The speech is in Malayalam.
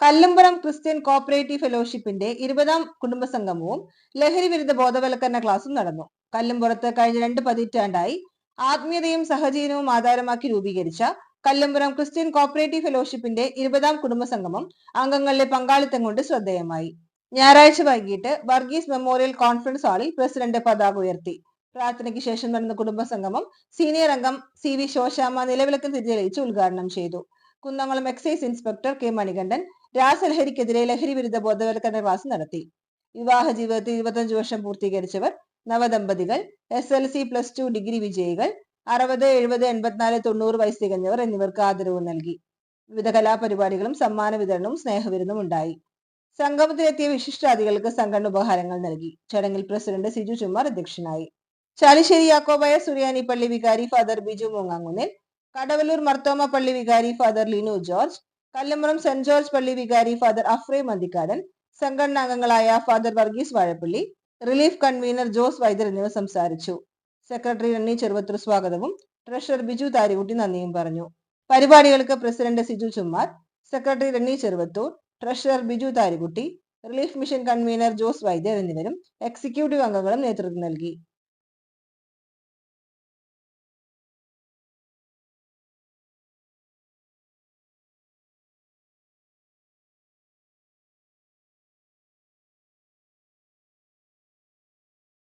കല്ലുംപുറം ക്രിസ്ത്യൻ കോപ്പറേറ്റീവ് ഫെലോഷിപ്പിന്റെ ഇരുപതാം കുടുംബസംഗമവും ലഹരി വിരുദ്ധ ബോധവൽക്കരണ ക്ലാസും നടന്നു. കല്ലുംപുറത്ത് കഴിഞ്ഞ രണ്ട് പതിറ്റാണ്ടായി ആത്മീയതയും സഹജീവനവും ആധാരമാക്കി രൂപീകരിച്ച കല്ലുംപുറം ക്രിസ്ത്യൻ കോപ്പറേറ്റീവ് ഫെലോഷിപ്പിന്റെ ഇരുപതാം കുടുംബസംഗമം അംഗങ്ങളുടെ പങ്കാളിത്തം കൊണ്ട് ശ്രദ്ധേയമായി. ഞായറാഴ്ച വൈകിട്ട് വർഗീസ് മെമ്മോറിയൽ കോൺഫറൻസ് ഹാളിൽ പ്രസിഡന്റ് പതാക ഉയർത്തി. പ്രാർത്ഥനയ്ക്ക് ശേഷം നടന്ന കുടുംബസംഗമം സീനിയർ അംഗം സി വി ശോശാമ്മ നിലവിളക്ക് തിരിച്ചറിയിച്ച് ഉദ്ഘാടനം ചെയ്തു. Kunnamkulam excise inspector K Manikandan രാസലഹരിക്കെതിരെ ലഹരി വിരുദ്ധ ബോധവൽക്കരണ ക്ലാസ് നടത്തി. വിവാഹ ജീവിതത്തിൽ ഇരുപത്തഞ്ച് വർഷം പൂർത്തീകരിച്ചവർ നവദമ്പതികൾ S L C plus two degree വിജയികൾ അറുപത് എഴുപത് എൺപത്തിനാല് തൊണ്ണൂറ് വയസ്സ് തികഞ്ഞവർ എന്നിവർക്ക് ആദരവ് നൽകി. വിവിധ കലാപരിപാടികളും സമ്മാന വിതരണവും സ്നേഹവിരുന്നും ഉണ്ടായി. സംഗമത്തിലെത്തിയ വിശിഷ്ടാദികൾക്ക് സംഘടന ഉപഹാരങ്ങൾ നൽകി. ചടങ്ങിൽ പ്രസിഡന്റ് സിജു ചുമാർ അധ്യക്ഷനായി. ചാലിശ്ശേരി യാക്കോബായ സുറിയാനി പള്ളി വികാരി ഫാദർ ബിജു മൂങ്ങാങ്ങുന്നിൽ കടവലൂർ മർത്തോമ പള്ളി വികാരി father Linu George Kallampuram saint George പള്ളി വികാരി father അഫ്രേ മന്തിക്കാടൻ സംഘടനാംഗങ്ങളായ father Varghese Vazhappally relief convener Jose Vaidyar എന്നിവർ സംസാരിച്ചു. സെക്രട്ടറി റണ്ണി ചെറുവത്തൂർ സ്വാഗതവും ട്രഷറർ ബിജു താരികുട്ടി നന്ദിയും പറഞ്ഞു. പരിപാടികൾക്ക് president Siju Chummar secretary Ranni Cheruvathur treasurer Biju Tharikutty relief mission convener Jose Vaidyar എന്നിവരും എക്സിക്യൂട്ടീവ് അംഗങ്ങളും നേതൃത്വം നൽകി.